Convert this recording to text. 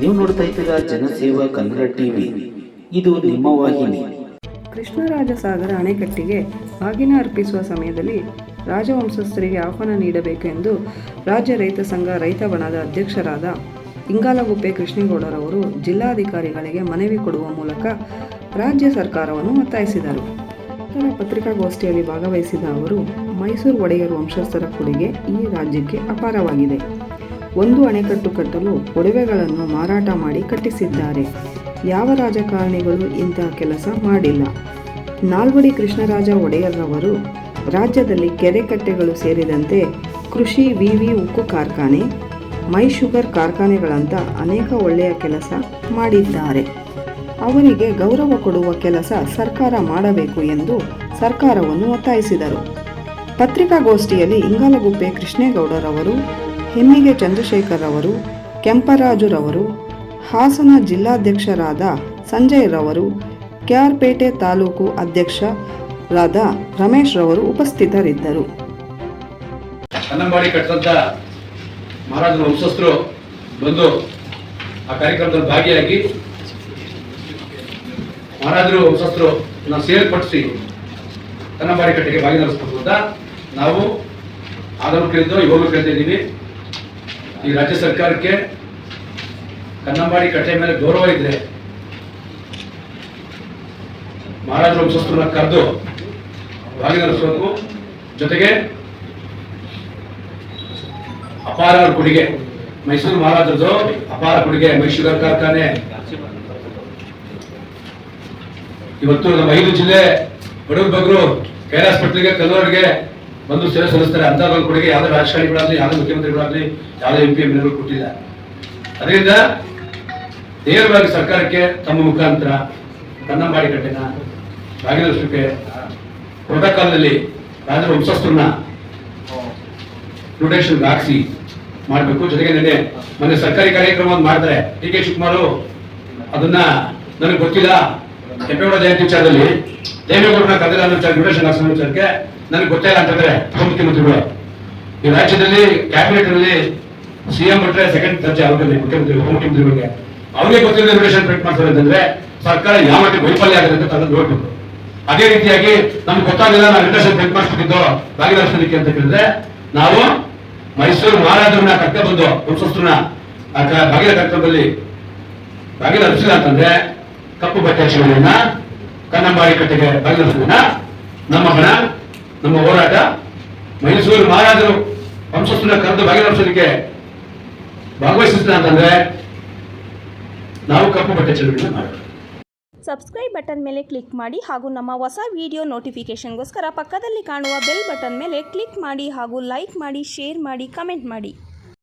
ನೀವು ನೋಡ್ತಾ ಇದ್ದೀರಾ ಜನಸೇವಾ ಕನ್ನಡ ಟಿವಿ. ಇದು ನಿಮ್ಮ ವಾಹಿನಿ. ಕೃಷ್ಣರಾಜ ಸಾಗರ ಅಣೆಕಟ್ಟಿಗೆ ಬಾಗಿನ ಅರ್ಪಿಸುವ ಸಮಯದಲ್ಲಿ ರಾಜವಂಶಸ್ಥರಿಗೆ ಆಹ್ವಾನ ನೀಡಬೇಕೆಂದು ರಾಜ್ಯ ರೈತ ಸಂಘ ರೈತ ಬಣದ ಅಧ್ಯಕ್ಷರಾದ ಇಂಗಾಲಗುಪ್ಪೆ ಕೃಷ್ಣೇಗೌಡರವರು ಜಿಲ್ಲಾಧಿಕಾರಿಗಳಿಗೆ ಮನವಿ ಕೊಡುವ ಮೂಲಕ ರಾಜ್ಯ ಸರ್ಕಾರವನ್ನು ಒತ್ತಾಯಿಸಿದರು. ನಂತರ ಪತ್ರಿಕಾಗೋಷ್ಠಿಯಲ್ಲಿ ಭಾಗವಹಿಸಿದ ಅವರು, ಮೈಸೂರು ಒಡೆಯರ್ ವಂಶಸ್ಥರ ಕೊಡುಗೆ ಈ ರಾಜ್ಯಕ್ಕೆ ಅಪಾರವಾಗಿದೆ. ಒಂದು ಅಣೆಕಟ್ಟು ಕಟ್ಟಲು ಒಡವೆಗಳನ್ನು ಮಾರಾಟ ಮಾಡಿ ಕಟ್ಟಿಸಿದ್ದಾರೆ. ಯಾವ ರಾಜಕಾರಣಿಗಳು ಇಂತಹ ಕೆಲಸ ಮಾಡಿಲ್ಲ? ನಾಲ್ವಡಿ ಕೃಷ್ಣರಾಜ ಒಡೆಯರ್ರವರು ರಾಜ್ಯದಲ್ಲಿ ಕೆರೆ ಕಟ್ಟೆಗಳು ಸೇರಿದಂತೆ ಕೃಷಿ, ವಿವಿ, ಉಕ್ಕು ಕಾರ್ಖಾನೆ ಮೈ ಶುಗರ್ ಕಾರ್ಖಾನೆಗಳಂತ ಅನೇಕ ಒಳ್ಳೆಯ ಕೆಲಸ ಮಾಡಿದ್ದಾರೆ. ಅವರಿಗೆ ಗೌರವ ಕೊಡುವ ಕೆಲಸ ಸರ್ಕಾರ ಮಾಡಬೇಕು ಎಂದು ಸರ್ಕಾರವನ್ನು ಒತ್ತಾಯಿಸಿದರು. ಪತ್ರಿಕಾಗೋಷ್ಠಿಯಲ್ಲಿ ಇಂಗಾಲಗುಪ್ಪೆ ಕೃಷ್ಣೇಗೌಡರವರು ಹೆಮ್ಮಿಗೆ ಚಂದ್ರಶೇಖರ್ ಅವರು ಕೆಂಪರಾಜುರವರು, ಹಾಸನ ಜಿಲ್ಲಾಧ್ಯಕ್ಷರಾದ ಸಂಜಯ್ ರವರು ಕೆಆರ್ಪೇಟೆ ತಾಲೂಕು ಅಧ್ಯಕ್ಷರಾದ ರಮೇಶ್ ರವರು ಉಪಸ್ಥಿತರಿದ್ದರು. ಕನ್ನಂಬಾಡಿ ಕಟ್ಟಿದಂಥ ಮಹಾರಾಜರ ವಂಶಸ್ಥರು ಬಂದು ಆ ಕಾರ್ಯಕ್ರಮದಲ್ಲಿ ಭಾಗಿಯಾಗಿ ಮಹಾರಾಜರು ವಂಶಸ್ಥರು ಸೇರ್ಪಡಿಸಿ ಕನ್ನಂಬಾಡಿ ಕಟ್ಟೆಗೆ ಭಾಗಿ ಅಂತ ನಾವು ಆದರೂ ಕೇಳಿದ್ದು ಇವಾಗಲೂ ಕೇಳ್ತಾ ಇದ್ದೀವಿ. ಈ ರಾಜ್ಯ ಸರ್ಕಾರಕ್ಕೆ ಕನ್ನಂಬಾಡಿ ಕಟ್ಟೆ ಮೇಲೆ ಗೌರವ ಇದ್ರೆ ಮಹಾರಾಜರ ವಂಶಸ್ಥರನ್ನ ಕರೆದು ಭಾಗಿನರಿಸಬೇಕು ಜೊತೆಗೆ ಅಪಾರ ಕೊಡುಗೆ ಮೈಸೂರು ಮಹಾರಾಜರದು ಅಪಾರ ಕೊಡುಗೆ ಮೈಸೂರು ಕಾರ್ಖಾನೆ. ಇವತ್ತು ನಮ್ಮ ಐದು ಜಿಲ್ಲೆ ಬಡವರು ಬಗ್ರು ಕೆ ಆರ್ ಹಾಸ್ಪಿಟ್ಲಿಗೆ ಕಲ್ಲೂರಿಗೆ ಬಂದು ಸೇವೆ ಸಲ್ಲಿಸ್ತಾರೆ ಅಂತ ಒಂದು ಕೊಡುಗೆ ಯಾವುದೇ ರಾಜಕಾರಣಿಗಳಾಗಲಿ, ಯಾವುದೇ ಮುಖ್ಯಮಂತ್ರಿಗಳಾಗಲಿ, ಯಾವುದೇ ಎಂ ಪಿ ಎಂ ಎಲ್ಗಳು ಕೊಟ್ಟಿಲ್ಲ. ಅದರಿಂದ ನೇರವಾಗಿ ಸರ್ಕಾರಕ್ಕೆ ತಮ್ಮ ಮುಖಾಂತರ ಕನ್ನಂಬಾಡಿ ಕಟ್ಟೆನ ಭಾಗಿನಷ್ಟಕ್ಕೆ ಪ್ರೋಟೋಕಾಲ್ನಲ್ಲಿ ರಾಜರ ವಂಶಸ್ಥರನ್ನ ನೋಟೇಷನ್ ಹಾಕಿಸಿ ಮಾಡಬೇಕು. ಜೊತೆಗೆ ನಿನ್ನೆ ಮೊನ್ನೆ ಸರ್ಕಾರಿ ಕಾರ್ಯಕ್ರಮ ಒಂದು ಮಾಡ್ತಾರೆ ಡಿ ಕೆ ಶಿವಕುಮಾರ್ ಅದನ್ನ ನನಗೆ ಗೊತ್ತಿಲ್ಲ. ಕೆಂಪೇಗೌಡ ಜಯಂತಿ ವಿಚಾರದಲ್ಲಿ ದೇವೇಗೌಡನ ಕದಲ ವಿಚಾರ ಹಾಕ್ಸೋ ವಿಚಾರಕ್ಕೆ ನನಗೆ ಗೊತ್ತಿಲ್ಲ ಅಂತಂದ್ರೆ ಉಪಮುಖ್ಯಮಂತ್ರಿಗಳು ಈ ರಾಜ್ಯದಲ್ಲಿ ಕ್ಯಾಬಿನೆಟ್ ಅಲ್ಲಿ ಸಿಎಂ ಬಿಟ್ರೆ ಸೆಕೆಂಡ್ ದರ್ಜೆ ಅವ್ರಿಗೆ ಮುಖ್ಯಮಂತ್ರಿ ಉಪಮುಖ್ಯಮಂತ್ರಿಗಳಿಗೆ ಅವ್ರಿಗೆ ಗೊತ್ತಿಲ್ಲ ನೋಟೇಷನ್ ಪ್ರಿಂಟ್ ಮಾಡ್ತಾರೆ ಅಂತಂದ್ರೆ ಸರ್ಕಾರ ಯಾವ ಮಟ್ಟಿಗೆ ವೈಫಲ್ಯ ಆಗಿದೆ ಅಂತ ತಂದು ನೋಡ್ಬೇಕು ಅದೇ ರೀತಿಯಾಗಿ ನಮ್ಗೆ ಗೊತ್ತಾಗಿಲ್ಲ ನಾವು ಇಂಡಸ್ಟ್ರಿ ಪ್ರಿಂಟ್ ಮಾಡಿಸ್ಬಿಟ್ಟಿದ್ದು ಭಾಗಿದಾರಿಸಲಿಕ್ಕೆ ಅಂತ ಕೇಳಿದ್ರೆ, ನಾವು ಮೈಸೂರು ಮಹಾರಾಜರನ್ನ ಕಟ್ಟ ಬಂದು ವಂಶಸ್ಥರನ್ನ ಬಾಗಿಲ ಕಟ್ಟದಲ್ಲಿ ಬಾಗಿಲ ಹರಿಸಿಲ್ಲ ಅಂತಂದ್ರೆ ಕಪ್ಪು ಬಟ್ಟೆ ಚಿಗಳನ್ನ ಕನ್ನಂಬಾಡಿ ಕಟ್ಟೆಗೆ ಭಾಗಿದಾರಿಸೋದನ್ನ ನಮ್ಮ ಹಣ ನಮ್ಮ ಹೋರಾಟ ಮೈಸೂರು ಮಹಾರಾಜರು ವಂಶಸ್ಥರ ಕರೆದು ಭಾಗಿದಾರಿಸೋದಕ್ಕೆ ಭಾಗವಹಿಸುತ್ತೆ ಅಂತಂದ್ರೆ ನಾವು ಕಪ್ಪು ಬಟ್ಟೆ ಚಳುವಳಿನ ಸಬ್ಸ್ಕ್ರೈಬ್ ಬಟನ್ ಮೇಲೆ ಕ್ಲಿಕ್ ಮಾಡಿ ಹಾಗೂ ನಮ್ಮ ಹೊಸ ವಿಡಿಯೋ ನೋಟಿಫಿಕೇಷನ್ಗೋಸ್ಕರ ಪಕ್ಕದಲ್ಲಿ ಕಾಣುವ ಬೆಲ್ ಬಟನ್ ಮೇಲೆ ಕ್ಲಿಕ್ ಮಾಡಿ ಹಾಗೂ ಲೈಕ್ ಮಾಡಿ ಶೇರ್ ಮಾಡಿ ಕಮೆಂಟ್ ಮಾಡಿ.